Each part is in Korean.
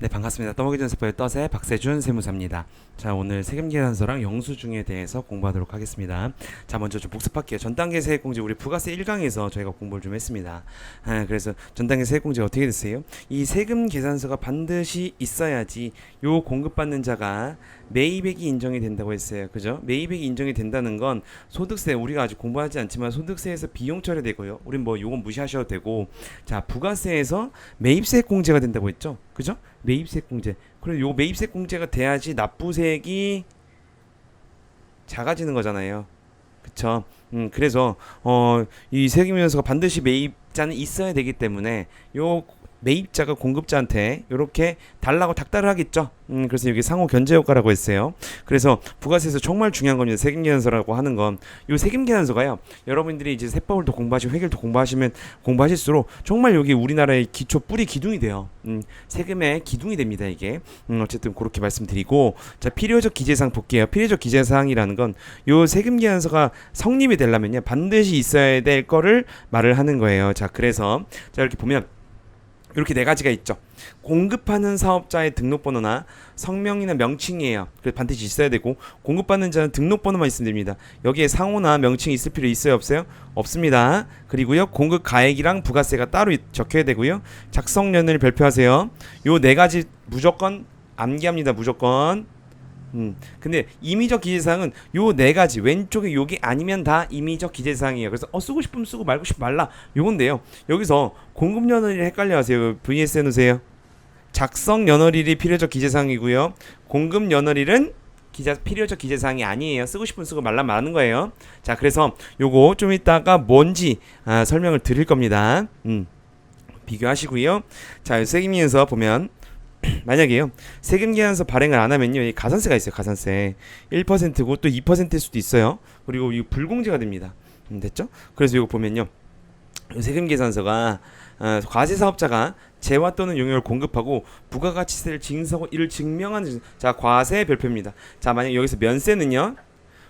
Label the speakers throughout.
Speaker 1: 네 반갑습니다. 떠먹이 전세법의 떠세 박세준 세무사입니다. 자 오늘 세금계산서랑 영수증에 대해서 공부하도록 하겠습니다. 자 먼저 좀 복습할게요. 전 단계 세액공제 우리 부가세 1강에서 저희가 공부를 좀 했습니다. 아, 그래서 전 단계 세액공제 어떻게 됐어요? 이 세금 계산서가 반드시 있어야지 요 공급받는 자가 매입액이 인정이 된다고 했어요. 그죠? 매입액이 인정이 된다는 건 소득세 우리가 아직 공부하지 않지만 소득세에서 비용 처리되고요. 우린 뭐 요건 무시하셔도 되고 자 부가세에서 매입세 공제가 된다고 했죠. 그죠? 매입세 공제. 그럼 요 매입세 공제가 돼야지 납부세액이 작아지는 거잖아요. 그쵸? 음, 그래서 어, 이 세금연수가 반드시 매입자는 있어야 되기 때문에 요 매입자가 공급자한테 이렇게 달라고 닥달을 하겠죠. 음, 그래서 여기 상호 견제 효과라고 했어요. 그래서 부가세에서 정말 중요한 겁니다. 세금계산서라고 하는 건요 세금계산서가요. 여러분들이 이제 세법을 더 공부하시고 회계를 더 공부하시면 공부하실수록 정말 여기 우리나라의 기초 뿌리 기둥이 돼요. 음, 세금의 기둥이 됩니다. 이게 음, 어쨌든 그렇게 말씀드리고 자 필요적 기재사항 볼게요. 필요적 기재사항이라는 건요 세금계산서가 성립이 되려면요 반드시 있어야 될 거를 말을 하는 거예요. 자 그래서 자 이렇게 보면 이렇게 네 가지가 있죠. 공급하는 사업자의 등록번호나 성명이나 명칭이에요. 그래서 반드시 있어야 되고 공급받는 자는 등록번호만 있으면 됩니다. 여기에 상호나 명칭이 있을 필요 있어요, 없어요? 없습니다. 그리고요 공급 가액이랑 부가세가 따로 있- 적혀야 되고요. 작성년을 발표하세요. 요 네 가지 무조건 암기합니다. 무조건. 음. 근데 임의적 기재사항은 요 네 가지 왼쪽에 요게 아니면 다 임의적 기재사항이에요. 그래서 어 쓰고 싶으면 쓰고 말고 싶으면 말라. 요건데요. 여기서 공급 연월일 헷갈려 하세요. VS 해 놓으세요. 작성 연월일이 필요적 기재사항이고요. 공급 연월일은 기자 필요적 기재사항이 아니에요. 쓰고 싶으면 쓰고 말라 말하는 거예요. 자, 그래서 요거 좀 이따가 뭔지 아, 설명을 드릴 겁니다. 음. 비교하시고요. 자, 세금위에서 보면 만약에요. 세금 계산서 발행을 안 하면요. 이 가산세가 있어요. 가산세. 1%고 또 2%일 수도 있어요. 그리고 이 불공제가 됩니다. 음, 됐죠? 그래서 이거 보면요. 이 세금 계산서가 어, 과세 사업자가 재화 또는 용역을 공급하고 부가가치세를 징수하고 이를 증명하는 자 과세 별표입니다. 자 만약 여기서 면세는요.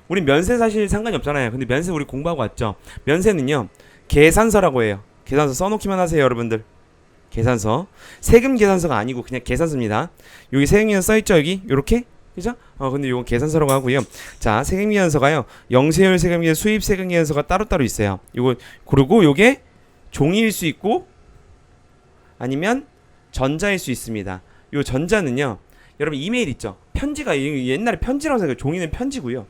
Speaker 1: 우리 면세 사실 상관이 없잖아요. 근데 면세 우리 공부하고 왔죠. 면세는요. 계산서라고 해요. 계산서 써놓기만 하세요, 여러분들. 계산서 세금 계산서가 아니고 그냥 계산서입니다. 여기 세금 계산 써 있죠 여기 요렇게 그죠? 어 근데 요건 계산서라고 하고요. 자 세금 계산서가요 영세율 세금 계산 수입 세금 계산서가 따로따로 있어요. 요거 그리고 요게 종이일 수 있고 아니면 전자일 수 있습니다. 요 전자는요 여러분 이메일 있죠? 편지가 이- 옛날에 편지라고 생각해요. 종이는 편지고요.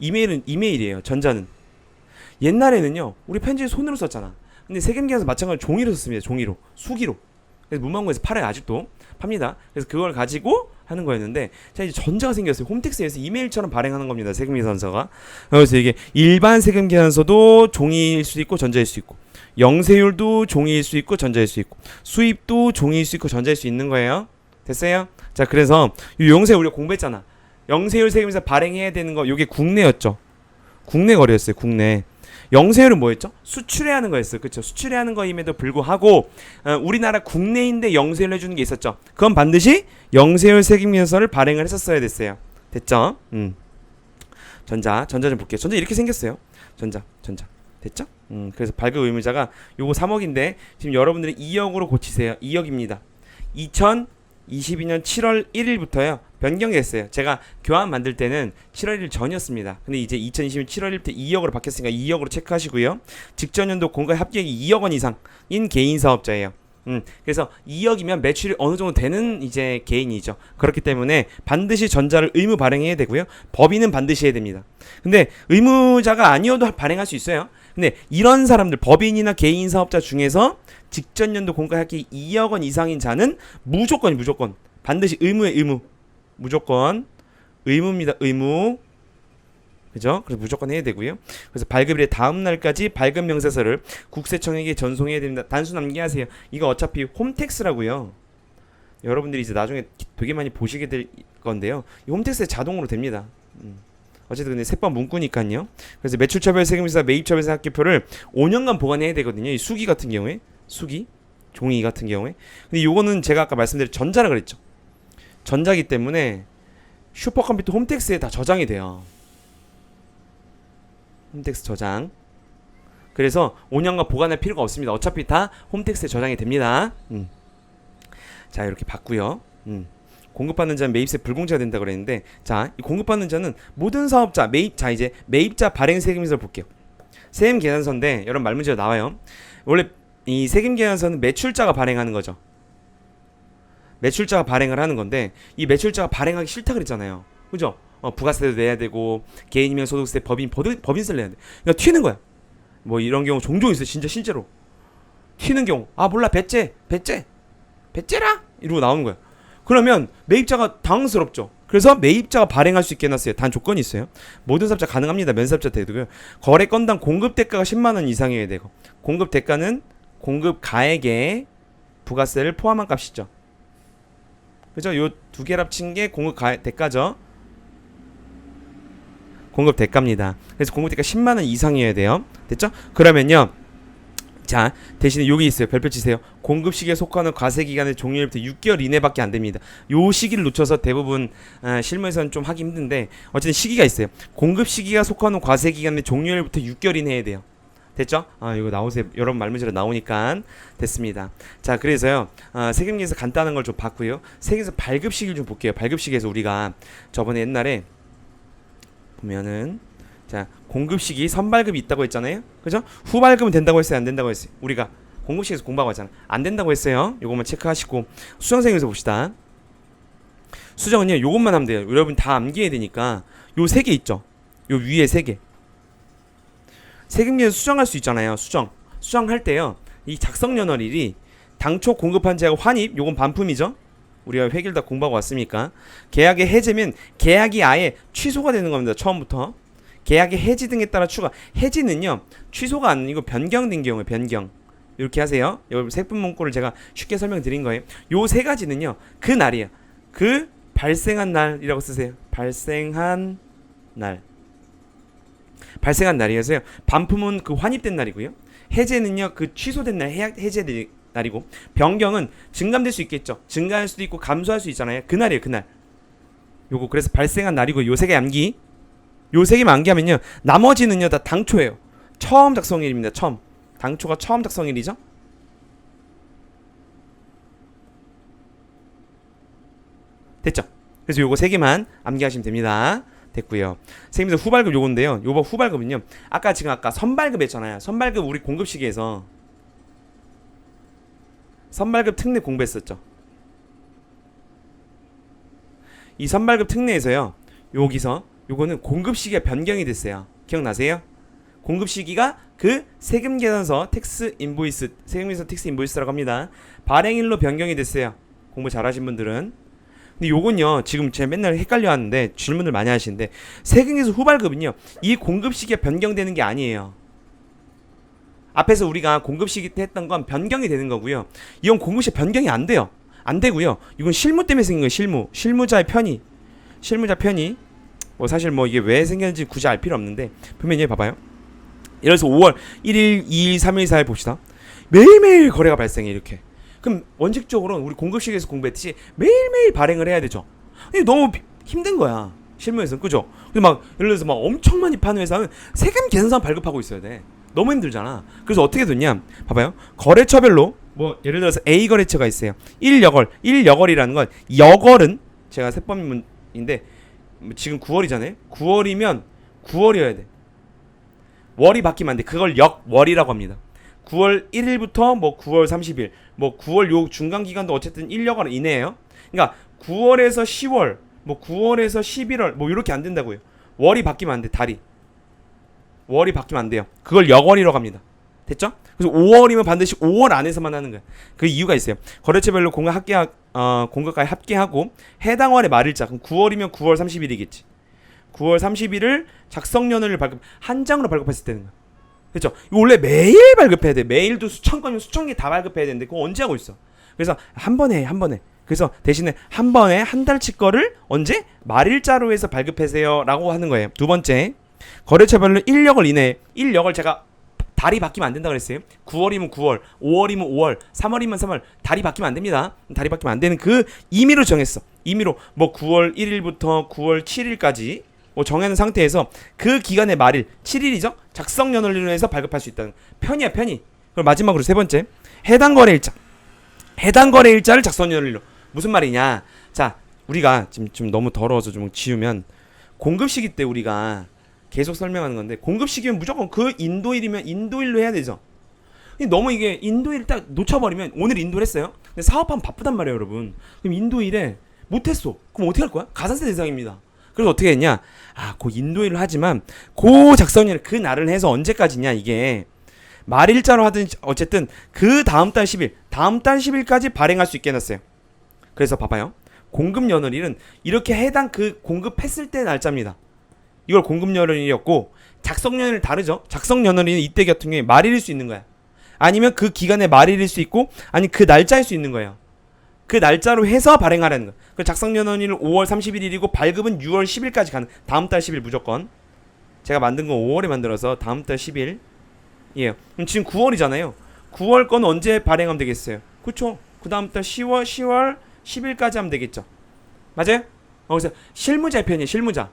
Speaker 1: 이메일은 이메일이에요. 전자는 옛날에는요 우리 편지를 손으로 썼잖아. 근데 세금계에서 마찬가지로 종이로 썼습니다. 종이로 수기로. 그래서 문방구에서 팔아요 아직도 팝니다. 그래서 그걸 가지고 하는 거였는데 자 이제 전자가 생겼어요. 홈택스에서 이메일처럼 발행하는 겁니다. 세금 계산서가. 그래서 이게 일반 세금 계산서도 종이일 수도 있고 전자일 수 있고 영세율도 종이일 수 있고 전자일 수 있고 수입도 종이일 수 있고 전자일 수 있는 거예요. 됐어요? 자 그래서 이 영세 우리가 공부했잖아. 영세율 세금에서 발행해야 되는 거 요게 국내였죠. 국내 거래였어요. 국내. 영세율은 뭐였죠? 수출해야 하는 거였어요. 그렇죠? 수출해야 하는 거임에도 불구하고 어, 우리나라 국내인데 영세율 해주는 게 있었죠. 그건 반드시 영세율 세금연서를 발행을 했었어야 됐어요. 됐죠? 음. 전자, 전자 좀 볼게요. 전자 이렇게 생겼어요. 전자, 전자. 됐죠? 음, 그래서 발급 의무자가 요거 3억인데 지금 여러분들이 2억으로 고치세요. 2억입니다. 2022년 7월 1일부터요. 변경됐어요. 제가 교환 만들 때는 7월 1일 전이었습니다. 근데 이제 2020년 7월 1일부터 2억으로 바뀌었으니까 2억으로 체크하시고요. 직전 연도 공과 합격이 2억 원 이상인 개인 사업자예요. 음, 그래서 2억이면 매출이 어느 정도 되는 이제 개인이죠. 그렇기 때문에 반드시 전자를 의무 발행해야 되고요. 법인은 반드시 해야 됩니다. 근데 의무자가 아니어도 발행할 수 있어요. 근데 이런 사람들 법인이나 개인 사업자 중에서 직전 연도 공과 합격이 2억 원 이상인 자는 무조건 무조건 반드시 의무의 의무 무조건 의무입니다. 의무. 그죠? 그래서 무조건 해야 되고요. 그래서 발급일의 다음 날까지 발급 명세서를 국세청에게 전송해야 됩니다. 단순 암기하세요. 이거 어차피 홈택스라고요. 여러분들이 이제 나중에 되게 많이 보시게 될 건데요. 이 홈택스에 자동으로 됩니다. 음. 어쨌든 근데 세법 문구니까요. 그래서 매출처별 세금사 매입처별 학교표를 5년간 보관해야 되거든요. 이 수기 같은 경우에 수기 종이 같은 경우에. 근데 요거는 제가 아까 말씀드린 전자라 그랬죠. 전자기 때문에 슈퍼컴퓨터 홈택스에 다 저장이 돼요. 홈택스 저장. 그래서 5년간 보관할 필요가 없습니다. 어차피 다 홈택스에 저장이 됩니다. 음. 자 이렇게 봤고요. 음. 공급받는 자는 매입세 불공제가 된다 그랬는데 자, 이 공급받는 자는 모든 사업자 매입 자 이제 매입자 발행 세금에서 볼게요. 세금 계산서인데 여러분 말 문제가 나와요. 원래 이 세금 계산서는 매출자가 발행하는 거죠. 매출자가 발행을 하는 건데 이 매출자가 발행하기 싫다 그랬잖아요. 그죠? 어, 부가세도 내야 되고 개인임명 소득세 법인 법인 법인 세를 내야 돼. 그러니까 튀는 거야. 뭐 이런 경우 종종 있어. 진짜 실제로 튀는 경우. 아 몰라 배째 배째 배째라 이러고 나오는 거야. 그러면 매입자가 당황스럽죠. 그래서 매입자가 발행할 수 있게 해놨어요. 단 조건이 있어요. 모든 사업자 가능합니다. 면사업자 대도고요. 거래 건당 공급 대가가 10만 원 이상이어야 되고 공급 대가는 공급 가액에 부가세를 포함한 값이죠. 그죠? 요 두개 합친 게 공급 가 대가죠. 공급 대가입니다. 그래서 공급 대가 10만 원 이상이어야 돼요. 됐죠? 그러면요. 자, 대신에 여기 있어요. 별표 치세요. 공급 시기에 속하는 과세 기간의 종료일부터 6개월 이내밖에 안 됩니다. 요 시기를 놓쳐서 대부분 아, 실무에서는 좀 하기 힘든데 어쨌든 시기가 있어요. 공급 시기가 속하는 과세 기간의 종료일부터 6개월 이내 해야 돼요. 됐죠? 아, 이거 나오세요. 여러분 말문제로 나오니까 됐습니다. 자, 그래서요. 아, 세금계에서 간단한 걸 좀 봤고요. 세금에서 발급 시기를 좀 볼게요. 발급 시기에서 우리가 저번에 옛날에 보면은 자, 공급 시기 선발급이 있다고 했잖아요. 그죠? 후발급은 된다고 했어요. 안 된다고 했어요. 우리가 공급 시기에서 공부하고 왔잖아. 안 된다고 했어요. 요것만 체크하시고 수정생에서 봅시다. 수정은요. 요것만 하면 돼요. 여러분 다 암기해야 되니까 요 세 개 있죠. 요 위에 세 개. 세금계에서 수정할 수 있잖아요. 수정. 수정할 때요. 이 작성 연월일이 당초 공급한 제하고 환입 요건 반품이죠. 우리가 회계를 다 공부하고 왔으니까 계약의 해제면 계약이 아예 취소가 되는 겁니다. 처음부터. 계약의 해지 등에 따라 추가. 해지는요. 취소가 아니고 변경된 경우에 변경. 이렇게 하세요. 여러분 색분 문구를 제가 쉽게 설명드린 거예요. 요 세 가지는요. 그 날이에요. 그 발생한 날이라고 쓰세요. 발생한 날. 발생한 날이어서요. 반품은 그 환입된 날이고요. 해제는요. 그 취소된 날 해- 해제된 날이고 변경은 증감될 수 있겠죠. 증가할 수도 있고 감소할 수 있잖아요. 그 날이에요. 그날. 요거 그래서 발생한 날이고 요세 개 암기. 요세 개만 암기하면요. 나머지는요 다 당초예요. 처음 작성일입니다. 처음. 당초가 처음 작성일이죠. 됐죠? 그래서 요거 세 개만 암기하시면 됩니다. 됐고요. 선생님들 후발급 요건데요. 요번 후발급은요. 아까 지금 아까 선발급 했잖아요. 선발급 우리 공급 시기에서 선발급 특례 공부했었죠. 이 선발급 특례에서요. 여기서 요거는 공급 시기가 변경이 됐어요. 기억나세요? 공급 시기가 그 세금 계산서 텍스 인보이스 세금 계산 텍스 인보이스라고 합니다. 발행일로 변경이 됐어요. 공부 잘하신 분들은 근데 요건요 지금 제가 맨날 헷갈려 하는데 질문을 많이 하시는데 세금에서 후발급은요 이 공급 시기가 변경되는 게 아니에요. 앞에서 우리가 공급 시기 때 했던 건 변경이 되는 거고요. 이건 공급 시기 변경이 안 돼요. 안 되고요. 이건 실무 때문에 생긴 거예요. 실무. 실무자의 편의. 실무자 편의. 뭐 사실 뭐 이게 왜 생겼는지 굳이 알 필요 없는데 보면 얘 봐봐요. 예를 들어서 5월 1일, 2일, 3일, 4일 봅시다. 매일매일 거래가 발생해 이렇게. 그럼 원칙적으로 우리 공급 시기에서 공부했듯이 매일매일 발행을 해야 되죠. 근데 너무 비- 힘든 거야. 실무에서는 그죠? 근데 막 예를 들어서 막 엄청 많이 파는 회사는 세금 계산서 발급하고 있어야 돼. 너무 힘들잖아. 그래서 어떻게 됐냐? 봐봐요. 거래처별로 뭐 예를 들어서 A 거래처가 있어요. 1여걸, 1여걸이라는 건 여걸은 제가 세법인데 뭐 지금 9월이잖아요. 9월이면 9월이어야 돼. 월이 바뀌면 안 돼. 그걸 역월이라고 합니다. 9월 1일부터 뭐 9월 30일, 뭐 9월 요 중간 기간도 어쨌든 1여걸 이내예요. 그러니까 9월에서 10월, 뭐 9월에서 11월 뭐 이렇게 안 된다고요. 월이 바뀌면 안 돼. 달이. 월이 바뀌면 안 돼요. 그걸 역월이라고 합니다. 됐죠? 그래서 5월이면 반드시 5월 안에서만 하는 거야. 그 이유가 있어요. 거래처별로 공급 합계 어 공급가에 합계하고 해당 월의 말일자. 그럼 9월이면 9월 30일이겠지. 9월 30일을 작성연월을 발급 한 장으로 발급했을 때는 거야. 그렇죠? 원래 매일 발급해야 돼. 매일도 수천 건이면 수천 개 다 발급해야 되는데 그거 언제 하고 있어? 그래서 한 번에 해, 한 번에. 그래서 대신에 한 번에 한 달치 거를 언제 말일자로 해서 발급하세요라고 하는 거예요. 두 번째 거래처별로 1력을 이내 1력을 제가 달이 바뀌면 안 된다 그랬어요. 9월이면 9월, 5월이면 5월, 3월이면 3월. 달이 바뀌면 안 됩니다. 달이 바뀌면 안 되는 그 임의로 정했어. 임의로 뭐 9월 1일부터 9월 7일까지 뭐 정해놓은 상태에서 그 기간의 말일 7일이죠. 작성 연월로 해서 발급할 수 있다는 편이야 편이. 그리고 마지막으로 세 번째 해당 거래 일자. 해당 거래 일자를 작성 연월로 무슨 말이냐? 자, 우리가 지금 좀 너무 더러워서 좀 지우면 공급 시기 때 우리가 계속 설명하는 건데 공급 시기면 무조건 그 인도일이면 인도일로 해야 되죠. 너무 이게 인도일 딱 놓쳐버리면 오늘 인도를 했어요. 근데 사업하면 바쁘단 말이에요, 여러분. 그럼 인도일에 못했어. 그럼 어떻게 할 거야? 가산세 대상입니다. 그래서 어떻게 했냐? 아, 그 인도일을 하지만 그 작성일 그 날을 해서 언제까지냐 이게 말일자로 하든 어쨌든 그 다음 달 10일, 다음 달 10일까지 발행할 수 있게 해놨어요. 그래서 봐봐요. 공급 연월일은 이렇게 해당 그 공급했을 때 날짜입니다. 이걸 공급 연월일이었고 작성 연월일 다르죠. 작성 연월일은 이때 같은 경우에 말일일 수 있는 거야. 아니면 그 기간에 말일일 수 있고 아니 그 날짜일 수 있는 거예요. 그 날짜로 해서 발행하라는 거. 그 작성 연월일은 5월 31일이고 발급은 6월 10일까지 가는 다음 달 10일 무조건. 제가 만든 건 5월에 만들어서 다음 달 10일. 예. 그럼 지금 9월이잖아요. 9월 건 언제 발행하면 되겠어요? 그렇죠. 그 다음 달 10월 10월 10일까지 하면 되겠죠. 맞아요? 어, 그래서 실무자의 편이에요. 실무자.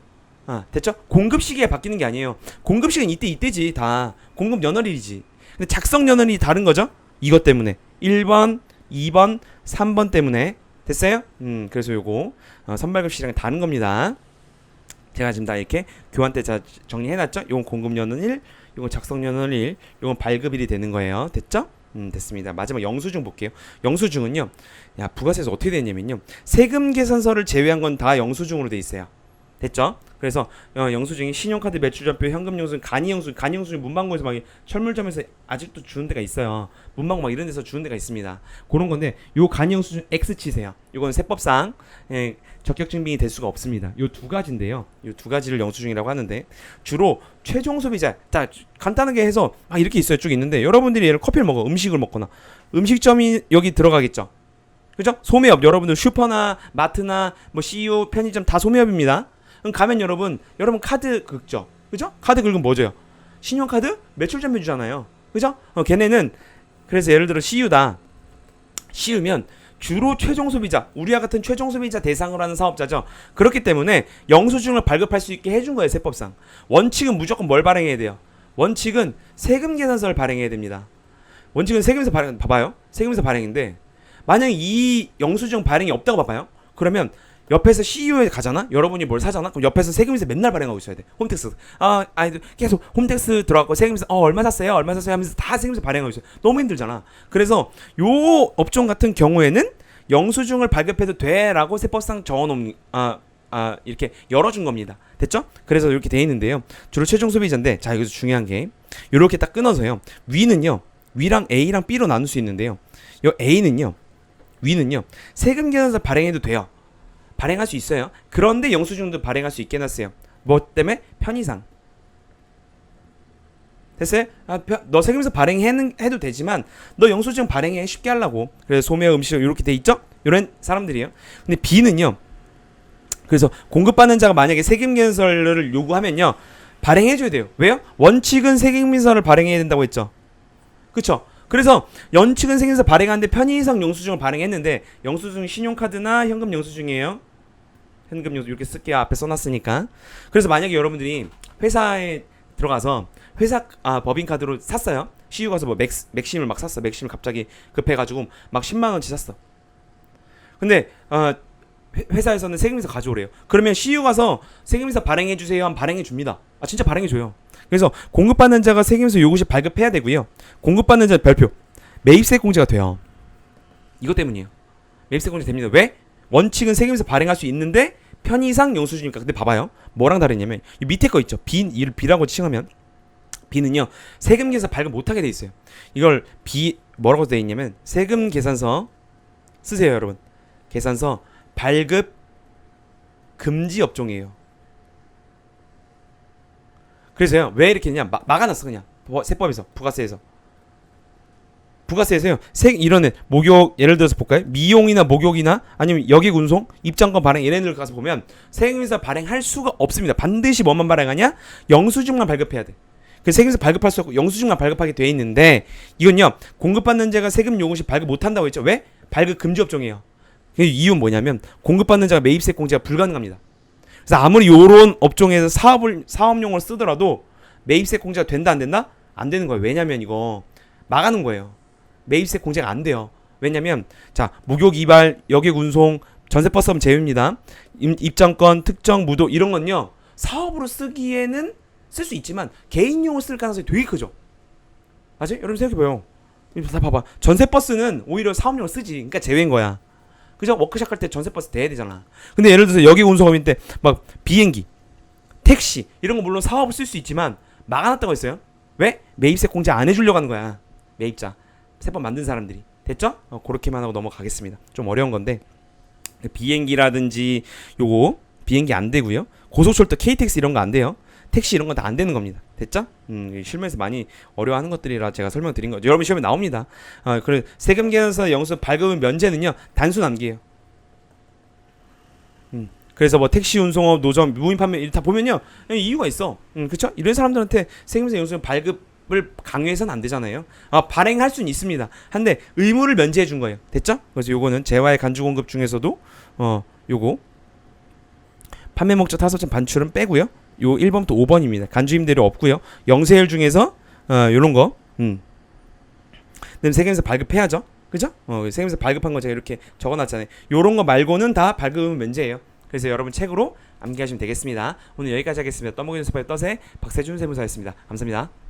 Speaker 1: 아, 됐죠? 공급 시기에 바뀌는 게 아니에요. 공급 시기는 이때 이때지 다. 공급 연월일이지. 근데 작성 연월이 다른 거죠? 이것 때문에. 1번, 2번, 3번 때문에. 됐어요? 음, 그래서 요거 어, 선발급 시랑 다른 겁니다. 제가 지금 다 이렇게 교환 때 자 정리해놨죠? 요건 공급 연월일, 요건 작성 연월일, 요건 발급일이 되는 거예요. 됐죠? 음, 됐습니다. 마지막 영수증 볼게요. 영수증은요, 야, 부가세에서 어떻게 되냐면요, 세금 계산서를 제외한 건 다 영수증으로 돼 있어요. 됐죠? 그래서 어, 영수증이 신용카드 매출전표, 현금 영수증, 간이 영수증, 간이 영수증 문방구에서 막 철물점에서 아직도 주는 데가 있어요. 문방구 막 이런 데서 주는 데가 있습니다. 그런 건데 요 간이 영수증 X 치세요. 요건 세법상 예, 적격 증빙이 될 수가 없습니다. 요 두 가지인데요. 요 두 가지를 영수증이라고 하는데 주로 최종 소비자 자 간단하게 해서 아 이렇게 있어요. 쭉 있는데 여러분들이 예를 커피를 먹어 음식을 먹거나 음식점이 여기 들어가겠죠. 그죠? 소매업 여러분들 슈퍼나 마트나 뭐 CU 편의점 다 소매업입니다. 그럼 가면 여러분 여러분 카드 긁죠. 그죠? 카드 긁으면 뭐죠? 신용카드 매출점표 주잖아요. 그죠? 어, 걔네는 그래서 예를 들어 CU다. CU면 주로 최종 소비자, 우리와 같은 최종 소비자 대상으로 하는 사업자죠. 그렇기 때문에 영수증을 발급할 수 있게 해준 거예요, 세법상. 원칙은 무조건 뭘 발행해야 돼요? 원칙은 세금 계산서를 발행해야 됩니다. 원칙은 세금에서 발행, 봐봐요. 세금에서 발행인데, 만약에 이 영수증 발행이 없다고 봐봐요. 그러면 옆에서 CU에 가잖아? 여러분이 뭘 사잖아? 그럼 옆에서 세금에서 맨날 발행하고 있어야 돼. 홈택스. 아, 아니, 계속 홈택스 들어가고 세금에서, 어, 얼마 샀어요? 얼마 샀어요? 하면서 다 세금에서 발행하고 있어요. 너무 힘들잖아. 그래서 요 업종 같은 경우에는 영수증을 발급해도 돼라고 세법상 적어놓은, 아, 아, 이렇게 열어준 겁니다. 됐죠? 그래서 이렇게 돼 있는데요. 주로 최종 소비자인데, 자, 여기서 중요한 게, 요렇게 딱 끊어서요. 위는요, 위랑 A랑 B로 나눌 수 있는데요. 요 A는요, 위는요, 세금 계산서 발행해도 돼요. 발행할 수 있어요. 그런데 영수증도 발행할 수 있게 해놨어요. 뭐 때문에? 편의상. 됐어요? 아, 편- 너 세금에서 발행해도 되지만 너 영수증 발행해 쉽게 하려고. 그래서 소매 음식 이렇게 돼 있죠? 이런 사람들이에요. 근데 B는요. 그래서 공급받는 자가 만약에 세금 계산서를 요구하면요. 발행해줘야 돼요. 왜요? 원칙은 세금 계산서를 발행해야 된다고 했죠. 그쵸? 그래서 연칙은 세금서 발행하는데 편의상 영수증을 발행했는데 영수증 신용카드나 현금 영수증이에요. 현금 영수 이렇게 쓸게요. 앞에 써놨으니까. 그래서 만약에 여러분들이 회사에 들어가서 회사 아 법인 카드로 샀어요. CU 가서 뭐 맥스, 맥심을 막 샀어. 맥심을 갑자기 급해가지고 막 10만 원치 샀어. 근데 어, 회- 회사에서는 세금에서 가져오래요. 그러면 CU 가서 세금에서 발행해 주세요. 하면 발행해 줍니다. 아 진짜 발행해 줘요. 그래서 공급받는 자가 세금에서 요구시 발급해야 되고요. 공급받는 자 별표 매입세 공제가 돼요. 이것 때문이에요. 매입세 공제 됩니다. 왜? 원칙은 세금에서 발행할 수 있는데 편의상 영수증이니까. 근데 봐봐요. 뭐랑 다르냐면 이 밑에 거 있죠. B 이를 B라고 칭하면 B는요 세금 계산 발급 못하게 돼 있어요. 이걸 B 뭐라고 돼 있냐면 세금 계산서 쓰세요, 여러분. 계산서 발급 금지 업종이에요. 그래서요 왜 이렇게 했냐 마, 막아놨어 그냥 부- 세법에서 부가세에서 부가세에서요. 세 이런 애 목욕 예를 들어서 볼까요? 미용이나 목욕이나 아니면 여객 운송 입장권 발행 얘네들 가서 보면 세금에서 발행할 수가 없습니다. 반드시 뭐만 발행하냐? 영수증만 발급해야 돼 그 세금에서 발급할 수 없고 영수증만 발급하게 돼 있는데 이건요 공급받는 자가 세금 요구 시 발급 못 한다고 했죠. 왜? 발급 금지 업종이에요. 그 이유는 뭐냐면 공급받는 자가 매입세 공제가 불가능합니다. 그래서 아무리 요런 업종에서 사업을 사업용을 쓰더라도 매입세 공제가 된다 안 된다? 안 되는 거예요. 왜냐면 이거 막아놓은 거예요. 매입세 공제가 안 돼요. 왜냐면 자 목욕 이발 여객 운송 전세 버스 하면 제외입니다. 임- 입장권 특정 무도 이런 건요 사업으로 쓰기에는 쓸 수 있지만 개인용으로 쓸 가능성이 되게 크죠. 맞아요? 여러분 생각해봐요. 다 봐봐. 전세 버스는 오히려 사업용으로 쓰지. 그러니까 제외인 거야. 그죠? 워크샵 할때 전세 버스 대야 되잖아. 근데 예를 들어서 여기 운송업일 때막 비행기, 택시 이런 거 물론 사업을 쓸 수 있지만 막아놨다고 했어요. 왜? 매입세 공제 안 해주려고 하는 거야. 매입자. 세법 만든 사람들이. 됐죠? 어, 그렇게만 하고 넘어가겠습니다. 좀 어려운 건데 비행기라든지 요거 비행기 안 되고요. 고속철도 KTX 이런 거 안 돼요. 택시 이런 건 다 안 되는 겁니다. 됐죠? 음, 이 실무에서 많이 어려워하는 것들이라 제가 설명드린 거죠. 여러분 시험에 나옵니다. 아, 그래 세금 계산서 영수 발급은 면제는요 단순 암기예요. 음, 그래서 뭐 택시 운송업 노점 무인 판매 이다 보면요 이유가 있어. 음, 그렇죠? 이런 사람들한테 세금세 영수증 발급 을 강요해서는 안 되잖아요. 아, 발행할 수는 있습니다. 한데 의무를 면제해 준 거예요. 됐죠? 그래서 요거는 재화의 간주 공급 중에서도 어 요거 판매 목적 타설점 반출은 빼고요. 요 1번부터 5번입니다. 간주 임대료 없고요. 영세율 중에서 어 요런 거. 음. 세금에서 발급해야죠. 그죠? 어, 세금에서 발급한 거 제가 이렇게 적어 놨잖아요. 요런 거 말고는 다 발급은 면제예요. 그래서 여러분 책으로 암기하시면 되겠습니다. 오늘 여기까지 하겠습니다. 떠먹이는 스파의 떠세 박세준 세무사였습니다. 감사합니다.